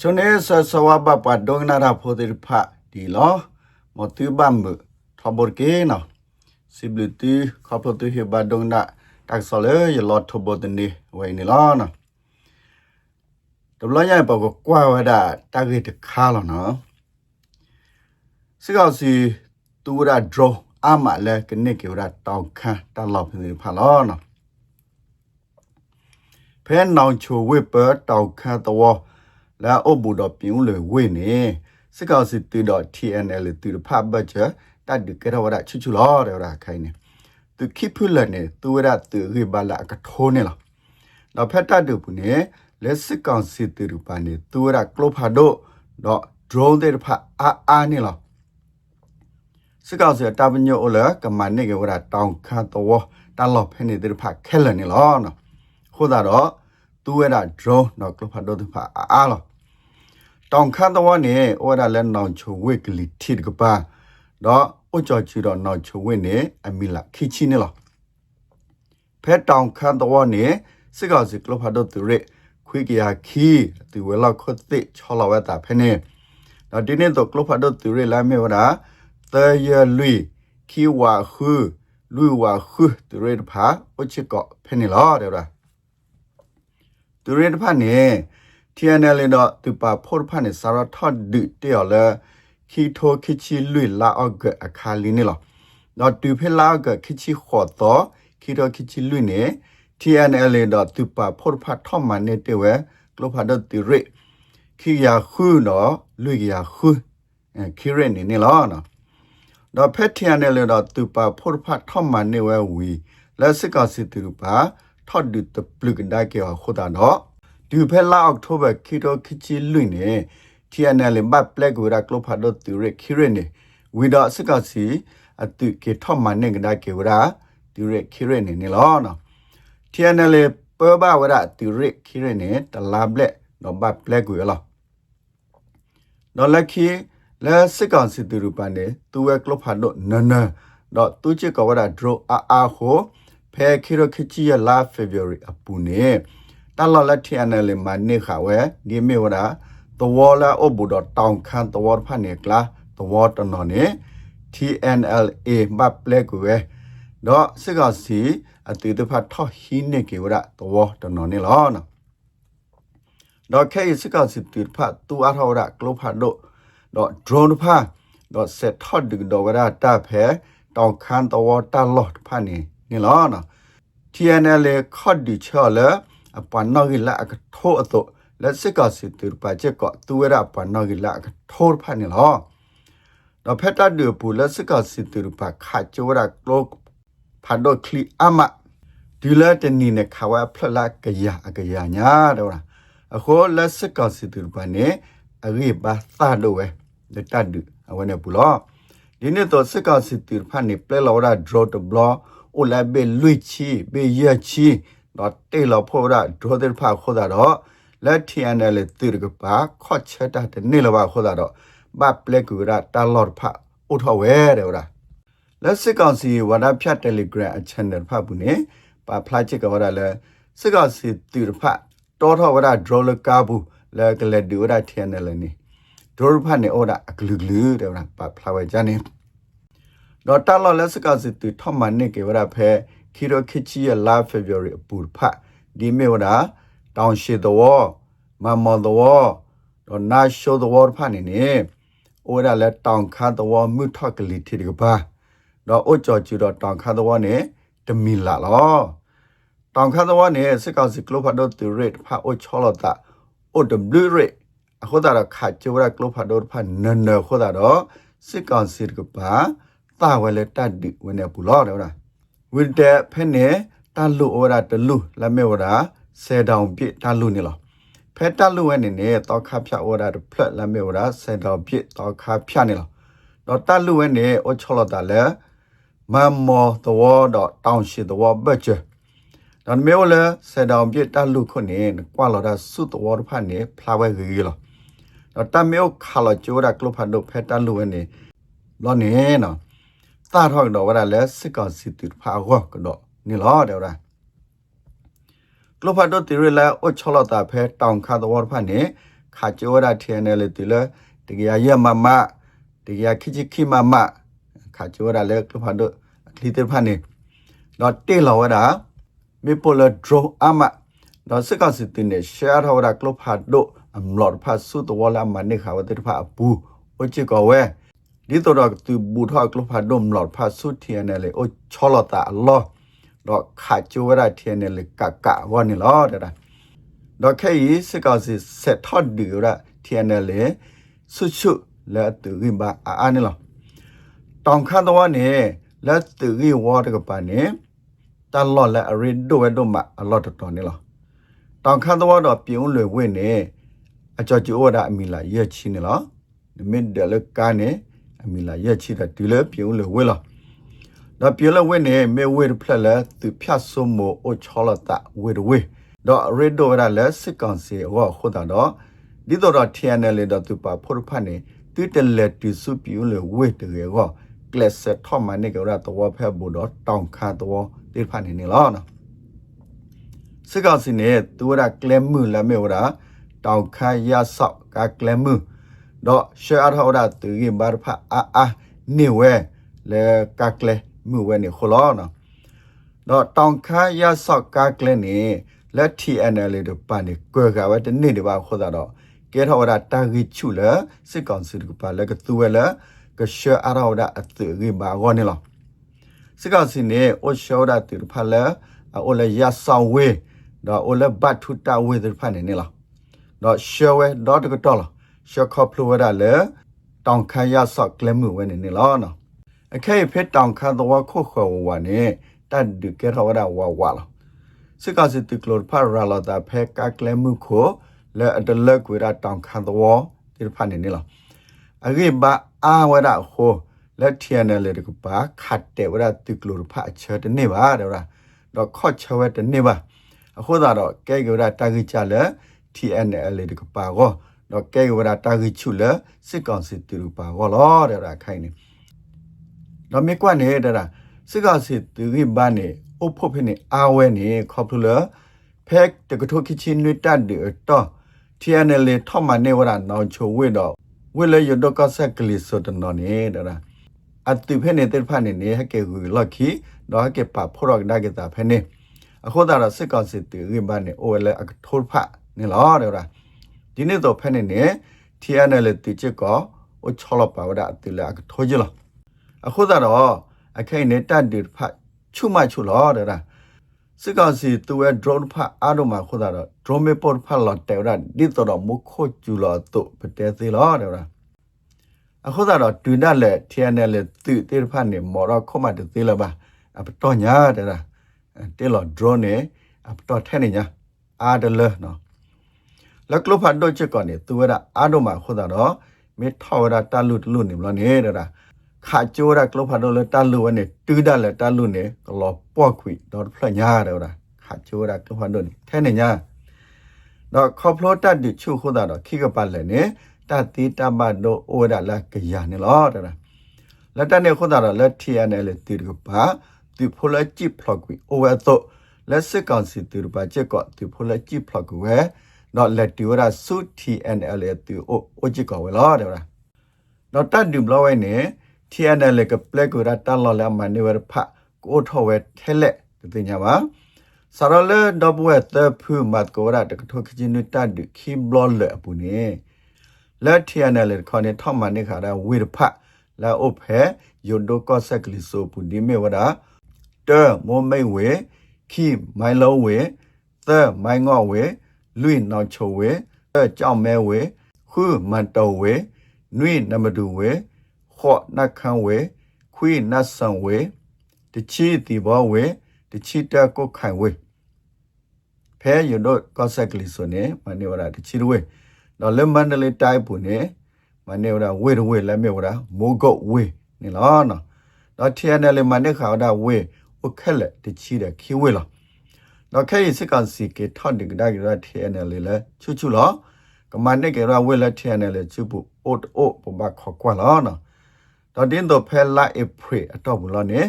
ချုံနေဆဆဝဘပဒုံနာရာဖိုတိဖာဒီလောမတူဘမ်ဘထဘောကေနော်စီဘလတီခပတူဟေဘဒုံနာတက်ဆလေရလောထဘောတနေဝိုင်နေလောနော်ဒဘလညပကကွာဝဒတဂိတခါလောနော်စကောစီတူရာဒရောအမလဲကနေကေရာတောင်ခန့်တလောက်ဖြစ်ဖာလောနော်ဖဲနောင်ချိုဝစ်ပတောင်ခန့်တော် လာအဘူတော့ပြင်းလေဝိနေစကောစီတူတော့ TNL တူဖတ်ဘတ်ချတတ်ဒီကရဝရချူချူလောတဲ့ရာခိုင်နေသူခိဖုလနေသူရတူရိဘလာကထိုးနေလားတော့ဖက်တတ်တူဘူးနေလက်စစ်ကောင်စီတူရပါနေသူရကလောဖာတော့တော့ drone တဲ့ဖာအာအာနေလားစကောစီတာပညိုလကမနိကေဝရတောင်ခါတော့တလောက်ဖဲနေတဲ့ဖာခဲလနေလားနော်ခိုးတာတော့ သူရ drone တော့ကလောဖာတော့သူဖာအာအာလားတောင်ခါတော့နေဩရလဲနောင်ချိုဝစ်ကလီတီကပါတော့အကြောချီတော့နောင်ချိုဝစ်နေအမီလာခိချီနေလားဖဲတောင်ခါတော့နေစကောစီကလောဖာတော့သူရခွေကရခီသူဝဲလောက်ခွတ်သိချောလာဝဲတာဖဲနေတော့ဒီနေ့တော့ကလောဖာတော့သူရလာမေဝရာတရလွီခီဝါခုလူဝါခုသူရဖာအချစ်ကောဖဲနေလားတဲ့လား သူရဖာနေ TNL တော့သူပါဖို့ဖာနေစာရထတ်ဒတရလဲခီထိုခီချီလွီလာအော့ကအခါလီနေလားတော့တူဖဲလာကခီချီခေါ်တော့ခီတော့ခီချီလွီနေ TNL တော့သူပါဖို့ဖာထောမနေတဲ့ဝဲကလောဖာတော့သူရခီယာခုနော်လွီယာခုခီရနေနေလားနော်တော့ဖက် TNL တော့သူပါဖို့ဖာထောမနေဝဲဝီလက်စကစီသူပါ ထော့ဒူတပလုကဒါကေခေါ်တာတော့ဒီဖက်လာအောက်တိုဘာခီတိုခီချီလွင်နေ TNL ဘတ်ပလက်ဝရကလောဖာဒိုတူရခီရနေဝီဒါစကစီအတုကေထော့မနေကဒါကေဝရာတူရခီရနေနေလောနော် TNL ပဘဝရတူရခီရနေတလာဘလက်နော်ဘတ်ပလက်ဝရလောနော်လက်ခီလဲစကန်စီတူရပန်နေတူဝဲကလောဖာဒိုနနတော့တူချေကဝရဒရိုအာအာဟို ဖဲခီရခီချီရလာ February အပူနေတလလထီအနယ်လမနေခဝဲဒီမေဝရာတဝလာအဘူဒတောင်ခန်တဝဖာနေကလာတဝတနော်နေ TNLA မပလက်ကွယ်တော့စကစီအတူတဖတ်ထောဟင်းနေကေဝရတဝတနော်နေလောနော်တော့ခဲစကစီတူဖတ်တူအထောရကလောဖတ်တော့တော့ drone ဖတ်တော့ set hot ဒီတော့ဝရတာဖဲတောင်ခန်တဝတာလော့ဖတ်နေ နေလောနော် TNLA ခော့ဒီချော်လဲအပန်နော်ဂီလာအကထိုးအတော့လက်စစ်ကစစ်တူပါချက်ကောသူရအပန်နော်ဂီလာအကထိုးဖာနေလောတော့ဖက်တာဒီပူလက်စစ်ကစစ်တူပါခါချိုရကလောဖာဒိုကလီအမဒီလာတနီနဲ့ခါဝဖလလာကရအကရညာတော့အခုလက်စစ်ကစစ်တူပါနေအရိဘာသာတော့ဝဲဒတဒူအဝနေပူလောဒီနေ့တော့စစ်ကစစ်တူဖာနေပလဲလောရာ draw the block အိုလာဘေလွိချီဘေရချီတော့တေလောဖို့ရဒရိုဒယ်ဖာခိုးတာတော့လက်ထီအန်တယ်တူရကပါခော့ချက်တာတနေလပါခိုးတာတော့ဘပလက်ကူရတာလော့ဖာအိုထဝဲတယ်ဟုတ်လားလက်စစ်ကောင်စီဝါဒဖြတ် Telegram အချန်နယ်ဖတ်ဘူးနေပါဖလာချစ်ကဝရလဲစစ်ကောင်စီတူရဖတ်တော်ထောဝရဒရိုလကာဘူးလဲကလက်ဒူရထီအန်တယ်နေဒရိုဖတ်နေအော်ဒါအဂလူဂလူတယ်ဟုတ်လားပါဖလာဝဲဂျာနေ တော့တာလော်လက်စကစစ်တူထမနိကေဝရဖဲခီရိုခီချီယလာဖေဗရီအပူဖတ်ဒီမေဝဒတောင်ရှိတော်မမောတော်တော့နာရှိုတော်ဖတ်နေနေအိုရလက်တောင်ခါတော်မြထကလီတီကပါတော့အိုကြော်ချီတော့တောင်ခါတော်နေတမီလာလောတောင်ခါတော်နေစကောက်စီကလိုဖတ်တော့တူရစ်ဖတ်အိုချောလတာအိုဒဘလူရစ်အခုတာခါချိုရကလိုဖတ်တော့ဖတ်နနခိုတာတော့စစ်ကောင်စီကပါ တာဝဲလက်တတ်ဒီဝင်နေပူလောတယ်ဟုတ်လားဝိတဲ့ဖဲနေတလူဩရာတလူလမေဩရာဆယ်တောင်ပြည့်တလူနေလောဖဲတလူဝဲနေနေတောခါဖြတ်ဩရာတဖလက်လမေဩရာဆယ်တောင်ပြည့်တောခါဖြတ်နေလောတော့တလူဝဲနေဩချောလတာလဲမမောတော်တော့တောင်ရှိတော်ဘတ်ချဒါမေဝလဲဆယ်တောင်ပြည့်တလူခုနေကွာလောတာစုတော်ဖတ်နေဖလာဝဲကြီးလောတော့တမေခါလောကျိုးတာကလဖတ်တော့ဖဲတလူဝဲနေလောနေနော် တာထောက်တော့ဝရလဲစစ်ကောင်စီတူဖာဟောကတော့နီလောတယ်ရာကလဖတ်တော့တီရလာအချောလတာဖဲတောင်ခါတော်ဖာနေခါကျောရာထဲနယ်လေတီလေတကယ်ရမမတကယ်ခိချိခိမမခါကျောရာလေကဖာဒခလီတေဖာနေတော့တေလောဝဒါမေပိုလဒရိုအမတော့စကစစ်တင်နေရှာရဝဒါကလဖာဒိုအမလော်ဖာဆုတဝလာမနေခါဝတေဖာအပူအချီကောဝဲ ဒီတော့သူဘူထောက်ကလဖာဒိုမလော်ဖာဆုတီယနယ်လေအချောလတာအလောတော့ခါကျောရာထဲနယ်လေကကဝနီလောတဲ့တော့ခဲရီစကောက်စီဆက်ထော့ဒီရ TNL ဆုဆုလက်တူရပါအာနေလောတောင်ခါတော့နေလက်တူရဝါတကပါနေတလော်လက်အရီဒိုဝဲဒိုမအလော့တော်နေလောတောင်ခါတော့တော့ပြုံးလွယ်ဝင့်နေအကြောကျိုးဝဒအမီလာရက်ချင်းနေလောမစ်ဒလကနေအ မီလာရက်ချီတဲ့ဒီလေပြုံးလွယ်ဝဲလောတော့ပြုံးလွယ်ဝင့်နေမေဝဲဖလက်လက်သူဖြတ်ဆုမိုအိုချောလတာဝဲဝဲတော့ရီဒိုရလက်စစ်ကောင်စီဟောခုတာတော့ဒီတော့ TNL တော့သူပါဖို့ဖတ်နေတူတလက်တူစုပြူလေဝေတရေကောကလစ်ဆက်ထောမနေကြရတော့ဖဲဘူတော့တောင်ခါတော့ဒီဖတ်နေနေလားနော်စစ်ကောင်စီနဲ့သူရကလမ်မူလမေဝရာတောင်ခါရဆော့ကကလမ်မူ တော့ရှယ်ထောဒါသူရင်ဘာဖအာအာနေဝဲလေကကလေမူဝဲနေခလောနော်တော့တောင်ခါရဆော့ကကလေနေလက် TNL တို့ပါနေကွယ်ကဝဲတနေ့တပါခေါ်တာတော့ကဲထော်ရတာဂီချူလစစ်ကောင်စီကပါလကသူဝဲလကရှအရောဒအတူဂီဘာဂောနေလောစစ်ကောင်စီနေအိုရှောဒတူဖာလအိုလရဆောင်ဝဲတော့အိုလဘတ်ထူတာဝဲတူဖာနေနေလောတော့ရှောဝဲတော့တကတော့လော ရှောခေါပလိုဝဲဒါလေတောင်ခါရဆော့ကလမှုဝဲနေနေလောနော်အခဲဖက်တောင်ခါတော့ခုခေါ်ဝါနေတတ်ဒကဲထော်ရဝါဝါလောစစ်ကောင်စီတူကလောဖာရလာတာဖက်ကကလမှုခိုလဲအတလက်ကွေတာတောင်ခံတော်ဒီဖာနေနေလားအဂိဘာအာဝရဟိုလက်ထီယနယ်လေတကပါခတ်တဲ့ဝရတိကလိုဖာချတဲ့နေပါတော့လားတော့ခော့ချဝဲတဲ့နေပါအခုသာတော့ကဲကရတာဂိချလဲ TNL လေတကပါကော တော့ကဲကရတာဂိချူလဲစစ်ကောင်စစ်တူပါကောလောတဲ့ရာခိုင်နေတော့မြကွနေတဲ့ရာစစ်ကောင်စစ်တူဂိဘာနေအုပ်ဖို့ဖိနေအာဝဲနေခေါပလူလဖက်တကထိုခိချင်းနွတ်တတ်တဲ့တော့ TNL ထောက်မနေဝရနောင်ချိုဝဲတော့ဝဲလေရဒကဆက်ကလီဆိုတနော်နေတာအတူဖဲနေတဲ့ဖာနေနေဟကေကူလောက်ခီတော့ဟကေပါဖောရဒါကေတာဖဲနေအခုဒါရစစ်ကောင်စစ်တီရိဘနေအိုလေအထိုးဖနေလားတဲ့ ဒီနေ့တော့ဖဲနေနေ TNL တီချက်ကအိုချောလပါဝဒအတူလေအထိုးကြလားအခုဒါတော့အခိုင်နေတတ်ဒီဖချုမချုလားတဲ့စစ်ကောင်စီသူရဲ့ drone ဖတ်အားတော့မှာခေါ်တာတော့ drone မေပေါ်ဖတ်လာတယ်ရဒီတော့မခိုကျူလာတော့ပတဲသေးလားတဲ့အခုတော့တွင်တယ်လေ TNL သူတေဖတ်နေမော်ရခုမတသေးလားပါအပတော်ညာတဲ့တဲလော drone နေအပတော်ထဲနေညာအားတယ်လေနော် လက်ကလဖတ်တော့ချက်ကောနေသူရအားတော့မှာခေါ်တာတော့မေထော်ရတလူတလူနေမလို့နေတဲ့ခါကျိုးရကလဖတ်တော့လေတလူဝနဲ့တူးတယ်လေတလူနေကလောပေါ့ခွေတော့ဖလညာတယ်လားခါကျိုးရကလဖတ်တော့နေထဲနေညာတော့ခေါပလိုတတ်ဒီချုခုတာတော့ခိကပတ်လည်းနေတတိတမတော့ဩရလာကရနေလို့တဲ့လက်တနေခုတာတော့လက်ထီရနေလေတီကပါဒီဖိုလက်ကြည့်ဖလောက်ကွေဩဝတ်တော့လက်စစ်ကောင်စီတီပါချက်ကောဒီဖိုလက်ကြည့်ဖလောက်ကွေ တော့လက်တီဝရဆု TNL တီအိုအိုချီကောဝဲလို့တဲ့တော့တတ်ဒီဘလောဝဲနေ TNL ကပလက်ကိုရတန်လော်လာမနေဝရဖကိုထောဝဲထဲလက်တင်ညာပါစရလဒဘဝတဖူမတ်ကိုရတကထောခချင်းနတဒခိဘလောလအပူနေလက် TNL ခေါနေထောက်မနေခါရဝိရဖလာအိုဖဲယိုဒိုကောဆက်ကလီဆိုပူဒီမေဝဒတဲမောမိတ်ဝေခိမိုင်လုံးဝေသမိုင်ငော့ဝေ လွိနောက်ချုံဝေအဲကြောက်မဲဝေခုမန်တော်ဝေနွိနမဒူဝေခော့နတ်ခန်းဝေခွေနတ်ဆန်ဝေတချီတီဘောဝေတချီတက်ကိုခိုင်ဝေဖဲရတော့ကောဆက်ကလီဆိုနေမနေဝရတချီဝေတော့လက်မန္တလေးတိုင်းပူနေမနေဝရဝေဝေလက်မေဝရမိုးကုတ်ဝေနေလားနော်တော့ထီယနယ်လေမနေခါဒါဝေဝခက်လက်တချီတဲ့ခီဝေလား တော့ခဲစစ်ကန်စီကေထော့ဒီကဒါကရထီယနယ်လေလဲချူချူလားကမန်နေကေရဝေလက်ထီယနယ်လေချူပူအို့အို့ပဘခေါ်ကွာလားနော်တော့တင်းတော့ဖဲလာအဖရီအတော့ဘူးလို့နေ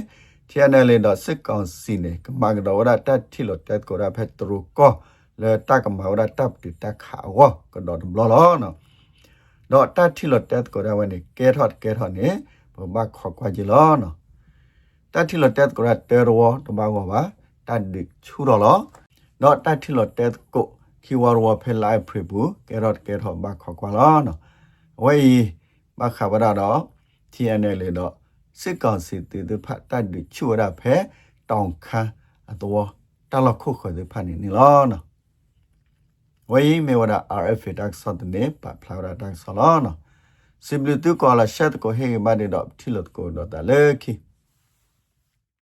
ချန်နယ်လတော့စစ်ကောင်စီနေကမန်ကတော့ရတတ်ထီလို့တက်ကိုရဖက်တရူကော le ta ka ma ora tap ti ta kha wo ko do blo lo no do ta thi lo tet ko da wa ni ke thot ke thot ni bo ba kho kwa ji lo no ta thi lo tet ko ra te ro to ba go ba ta di chu ro lo do ta thi lo tet ko ki wa ro phe lai phri bu ke thot ke thot ba kho kwa lo no ဝေးမခါဗရတော့ TNL လေတော့စစ်ကောင်စီတေတဖတ်တတ်ဒီချူရဖဲတောင်ခမ်းအတော်တလခုခွေဖတ်နေနီလောနော်ဝေးမေဝရ RF တက်ဆော့တဲ့ပပလာရတက်ဆော်လောနော် simply တူကောလာရှက်ကိုဟေးမတဲ့တော့ထီလတ်ကိုတော့တလေခီ